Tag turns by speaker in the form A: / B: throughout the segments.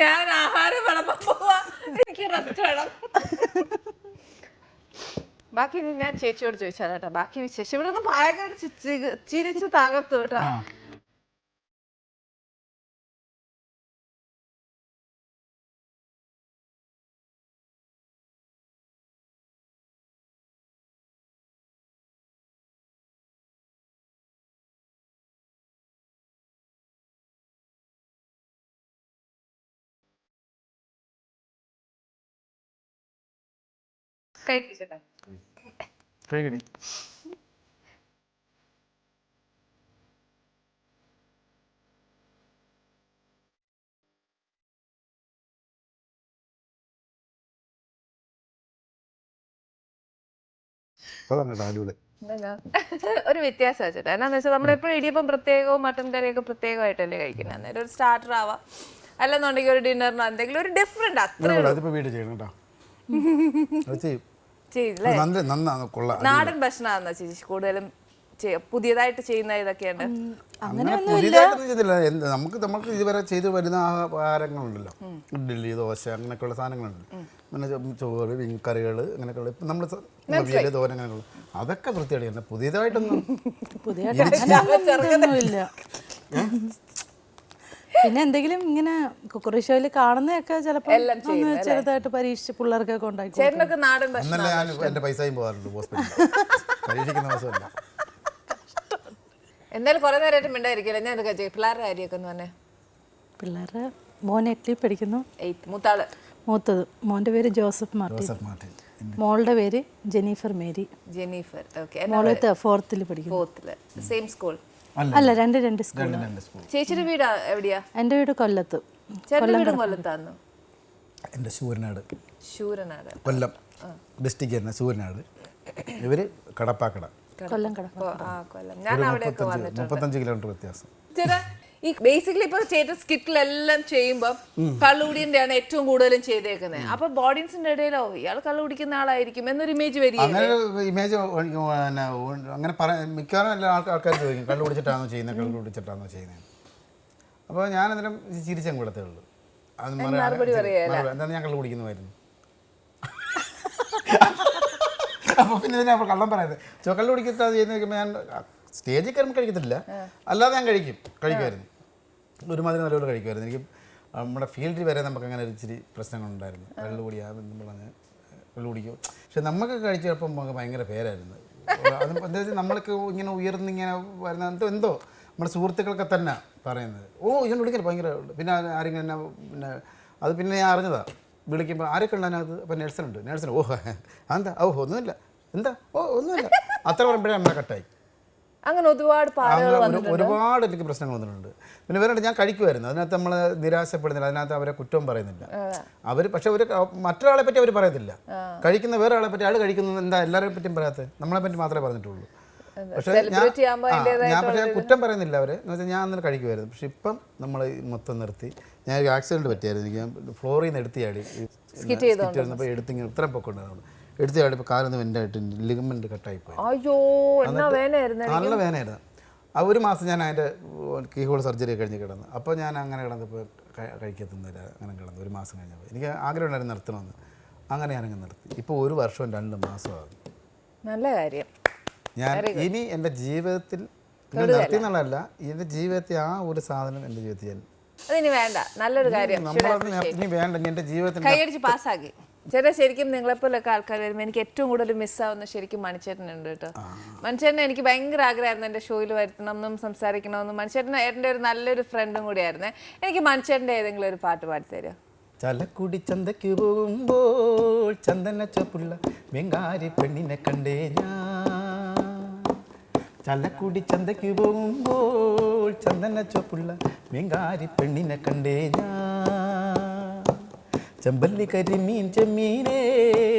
A: ഞാൻ ആഹാരം വിളമ്പാൻ പോവാ. എനിക്ക് റെസ്റ്റ് വേണം. ബാക്കി ഞാൻ ചേച്ചിയോട് ചോദിച്ചാൽ കേട്ടോ. ബാക്കി വിശേഷം ഇവിടെ ഭയങ്കര ചിരിച്ച് തകർത്തു കേട്ടോ.
B: കഴിക്കടി?
A: ഒരു വ്യത്യാസം വെച്ചിട്ട് എന്നാന്ന് വെച്ചാൽ നമ്മളെപ്പോഴും ഇടിയപ്പം പ്രത്യേകവും മട്ടൻ കറിയൊക്കെ പ്രത്യേകമായിട്ടല്ലേ കഴിക്കുന്നത് അന്നേരം ഒരു സ്റ്റാർട്ടർ ആവാം. അല്ലെന്നുണ്ടെങ്കിൽ ഒരു ഡിന്നറിനോ എന്തെങ്കിലും ഒരു ഡിഫറെന്റ് അത്ര
B: വീട് ചെയ്യണം കേട്ടോ.
A: ചെയ്യില്ലേ
B: നല്ല നന്നാ കൊള്ളാം
A: നാടൻ ഭക്ഷണമാണെന്നോ ചേച്ചി കൂടുതലും പുതിയതായിട്ട് ചെയ്യുന്ന ഇതൊക്കെയുണ്ട്?
B: അങ്ങനെ പുതിയതായിട്ടൊന്നും ചെയ്തില്ല എന്ത് നമുക്ക് നമുക്ക് ഇതുവരെ ചെയ്തു വരുന്ന ആഹാരങ്ങളുണ്ടല്ലോ. ഇഡ്ഡലി ദോശ അങ്ങനെയൊക്കെയുള്ള സാധനങ്ങളുണ്ട് പിന്നെ ചോറ് മീൻ കറികൾ അങ്ങനെയൊക്കെയുള്ള ഇപ്പം നമ്മൾ വിയൽ തോരൻ അങ്ങനെയുള്ള അതൊക്കെ വൃത്തിയായിട്ട് തന്നെ പുതിയതായിട്ടൊന്നും
C: പിന്നെ എന്തെങ്കിലും ഇങ്ങനെ കുക്കറി ഷോയിൽ കാണുന്നതൊക്കെ ചിലപ്പോൾ
A: എല്ലാം
C: ഒന്ന് ചെറുതായിട്ട് പരീക്ഷിച്ച് പിള്ളേർക്കൊക്കെ ഉണ്ടാക്കി
A: ചേട്ടനൊക്കെ നാടൻ ഭക്ഷണം
B: അന്നല്ല ഞാൻ എന്റെ പൈസയും പോകാറുണ്ട് ഹോസ്പിറ്റലിൽ. പരീക്ഷിക്കുന്ന ദിവസമല്ല.
A: എന്തായാലും കുറെ നേരമായിട്ട് മിണ്ടായിരിക്കില്ല ഞാൻ എന്തൊക്കെ ചെയ്യും. പിള്ളേരുടെ കാര്യമൊക്കെ ഒന്ന് പറഞ്ഞേ.
C: പിള്ളേരുടെ മോൻ എട്ടിൽ പഠിക്കുന്നു.
A: എയ്ത്ത്. മൂത്താൾ?
C: മൂത്തത്. മോന്റെ പേര് ജോസഫ് മാർട്ടിൻ.
B: Joseph Martin.
C: മോളുടെ പേര് ജെനീഫർ മേരി.
A: Jennifer okay.
C: ഫോർത്തിൽ പഠിക്കുന്നു.
A: ഫോർത്തിൽ സെയിം സ്കൂൾ
B: അല്ല
C: അല്ല രണ്ട് രണ്ട് സ്കൂൾ.
A: ചേച്ചിയുടെ വീട് എവിടെയാ?
C: എന്റെ വീട് കൊല്ലത്ത്.
A: ചേട്ടന്റെ വീടും കൊല്ലത്താന്നു?
B: എന്റെ ശൂരനാട്.
A: ശൂരനാട്.
B: കൊല്ലം ഡിസ്ട്രിക്ട് തന്നെ ശൂരനാട്. ഇവർ കടപ്പാക്കട.
C: കൊല്ലം കട
A: ആ കൊല്ലം. ഞാൻ അവിടെയൊക്കെ വന്നിട്ടുണ്ട്.
B: മുപ്പത്തഞ്ച് കിലോമീറ്റർ വ്യത്യാസം.
A: ചേട്ടാ ഈ ബേസിക്കലി ഇപ്പൊ ചെയ്ത സ്കിറ്റിലെല്ലാം ചെയ്യുമ്പോ കള്ളുകുടിന്റെ ആണ് ഏറ്റവും കൂടുതലും ചെയ്തേക്കുന്നത് അപ്പൊ ഓഡിയൻസിന്റെ ഇടയിലോ ഇയാൾ കള്ളു കുടിക്കുന്ന ആളായിരിക്കും എന്നൊരു ഇമേജ്
B: അങ്ങനെ ഇമേജ് അങ്ങനെ പറ മിക്കവാറും എല്ലാ ആൾക്കാർ ആൾക്കാർ ചോദിക്കും കള്ളു കുടിച്ചിട്ടാണോ ചെയ്യുന്നത് കള്ളു കുടിച്ചിട്ടാണോ ചെയ്യുന്നത് അപ്പോൾ ഞാൻ അന്നേരം ചിരിച്ചങ്ങ് കൊടുത്തേ ഉള്ളൂ അത് മറുപടി എന്താണ് ഞാൻ കള്ളു കുടിക്കുന്നതായിരുന്നു അപ്പോൾ പിന്നെ അപ്പോൾ കള്ളം പറയുന്നത് ചോ കള്ളു കുടിക്കാതെ ചെയ്യുന്ന ഞാൻ സ്റ്റേജിൽ കയറുമ്പോൾ കഴിക്കത്തില്ല. അല്ലാതെ ഞാൻ കഴിക്കും. കഴിക്കുമായിരുന്നു ഒരുമാതിരി നല്ലപോലെ കഴിക്കുമായിരുന്നു. എനിക്ക് നമ്മുടെ ഫീൽഡിൽ വരെ നമുക്ക് അങ്ങനെ ഒരു ഇച്ചിരി പ്രശ്നങ്ങളുണ്ടായിരുന്നു. കള്ളു കുടിയാന്ന് പറഞ്ഞ് കുടിക്കും. പക്ഷെ നമുക്ക് കഴിച്ചപ്പോൾ നമുക്ക് ഭയങ്കര പേരായിരുന്നു. അത് എന്താ വെച്ചാൽ നമ്മൾക്ക് ഇങ്ങനെ ഉയർന്നിങ്ങനെ വരുന്ന എന്തോ എന്തോ നമ്മുടെ സുഹൃത്തുക്കളൊക്കെ തന്നെ പറയുന്നത്. ഓ ഇങ്ങനെ വിളിക്കൽ ഭയങ്കര പിന്നെ ആരെങ്കിലും എന്നെ പിന്നെ അത് പിന്നെ ഞാൻ അറിഞ്ഞതാ. വിളിക്കുമ്പോൾ ആരൊക്കെ ഉള്ള അതിനകത്ത്? അപ്പോൾ നേഴ്സനുണ്ട് നേഴ്സൻ ഓ അതെന്താ? ഓ ഒന്നുമില്ല. എന്താ? ഓ ഒന്നുമില്ല. അത്ര പറയുമ്പോഴേ നമ്മളെ കട്ടായി.
A: അങ്ങനെ ഒരുപാട്
B: ഒരുപാട് എനിക്ക് പ്രശ്നങ്ങൾ വന്നിട്ടുണ്ട്. പിന്നെ വേറെ ഞാൻ കഴിക്കുമായിരുന്നു അതിനകത്ത് നമ്മൾ നിരാശപ്പെടുന്നില്ല. അതിനകത്ത് അവരെ കുറ്റവും പറയുന്നില്ല. അവർ പക്ഷെ അവർ മറ്റൊരാളെ പറ്റി അവർ പറയത്തില്ല. കഴിക്കുന്ന വേറെ ആളെ പറ്റി ആൾ കഴിക്കുന്നത് എന്താ എല്ലാവരെ പറ്റിയും പറയാത്തത്? നമ്മളെ പറ്റി മാത്രമേ പറഞ്ഞിട്ടുള്ളൂ. പക്ഷേ ഞാൻ ഞാൻ പക്ഷേ കുറ്റം പറയുന്നില്ല അവർ എന്ന് വെച്ചാൽ ഞാൻ അന്നേരം കഴിക്കുമായിരുന്നു പക്ഷെ ഇപ്പം നമ്മൾ മൊത്തം നിർത്തി. ഞാൻ ഒരു ആക്സിഡന്റ് പറ്റിയായിരുന്നു. എനിക്ക് ഞാൻ ഫ്ലോറിൽ നിന്ന് എടുത്തിയാടി സ്കിറ്റ് ചെയ്തപ്പോൾ എടുത്തിങ്ങനെ ഇത്രയും പൊക്കമുണ്ടായിരുന്നു എടുത്ത് ചാടിയപ്പോൾ കാലൊന്ന് വെന്റായിട്ട് ലിഗമെന്റ് കട്ടായി കട്ടായിപ്പോയി.
A: അയ്യോ എന്നാ വേനായിരുന്നു
B: നല്ല വേദനയായിരുന്നു ആ ഒരു മാസം ഞാൻ അതിന്റെ കീഹോൾ സർജറി കഴിഞ്ഞ് കിടന്നു. അപ്പോൾ ഞാൻ അങ്ങനെ കിടന്നപ്പോൾ കഴിക്കത്തുന്നില്ല അങ്ങനെ കിടന്നു ഒരു മാസം കഴിഞ്ഞപ്പോൾ എനിക്ക് ആഗ്രഹം ഉണ്ടായിരുന്നു നിർത്തണമെന്ന് അങ്ങനെ ഞാനങ്ങ് നിർത്തി. ഇപ്പോൾ ഒരു വർഷവും രണ്ട് മാസമാകും
A: നല്ല കാര്യം.
B: ഞാൻ ഇനി എന്റെ ജീവിതത്തിൽ നിർത്തി എന്നുള്ളതല്ല എന്റെ ജീവിതത്തിൽ ആ ഒരു സാധനം എന്റെ ജീവിതത്തിൽ ഞാൻ
A: അതിനി വേണ്ട. നല്ലൊരു കാര്യം.
B: വേണ്ട. എന്റെ ജീവിതത്തിൽ
A: കൈയടിച്ച് പാസ്സാക്കി. ചേട്ടാ ശരിക്കും നിങ്ങളെപ്പോലൊക്കെ ആൾക്കാർ വരുമ്പോൾ എനിക്ക് ഏറ്റവും കൂടുതൽ മിസ്സാവുന്ന ശരിക്കും മണിച്ചേട്ടനുണ്ട് കേട്ടോ. മണിച്ചേട്ടനെ എനിക്ക് ഭയങ്കര ആഗ്രഹമായിരുന്നു എന്റെ ഷോയിൽ വരുത്തണം എന്നും സംസാരിക്കണമെന്നും. മണിച്ചേട്ടൻ എന്റെ ഒരു നല്ലൊരു ഫ്രണ്ടും കൂടിയായിരുന്നു എനിക്ക് മണിച്ചേട്ടന്റെ ഏതെങ്കിലും ഒരു പാട്ട് പാടിത്തരുമോ
B: ചലക്കുടി ചന്തയ്ക്ക് പോകുമ്പോൾ ചന്ദന ചൊപ്പുള്ള വെങ്കാരി പെണ്ണിനെ കണ്ടേ ഞാൻ. ചലക്കുടി ചന്തയ്ക്ക് പോകുമ്പോൾ ചന്ദന ചൊപ്പുള്ള വെങ്കാരി പെണ്ണിനെ കണ്ടേ ഞാൻ. ചെമ്പല്ലി കരിമീൻ ചെമ്മീനേ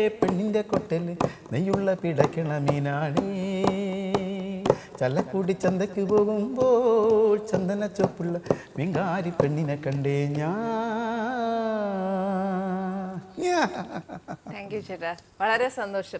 B: പെണ്ണിന്റെ കൊട്ടൽ നെയ്യുള്ള പിടക്കിണ മീനാണേ. ചല്ലക്കൂടി ചന്തയ്ക്ക് പോകുമ്പോൾ ചന്ദന ചൊപ്പുള്ള മീങ്കാരി പെണ്ണിനെ കണ്ടേ ഞാൻ.
A: താങ്ക് യു ചേട്ടാ. വളരെ സന്തോഷം.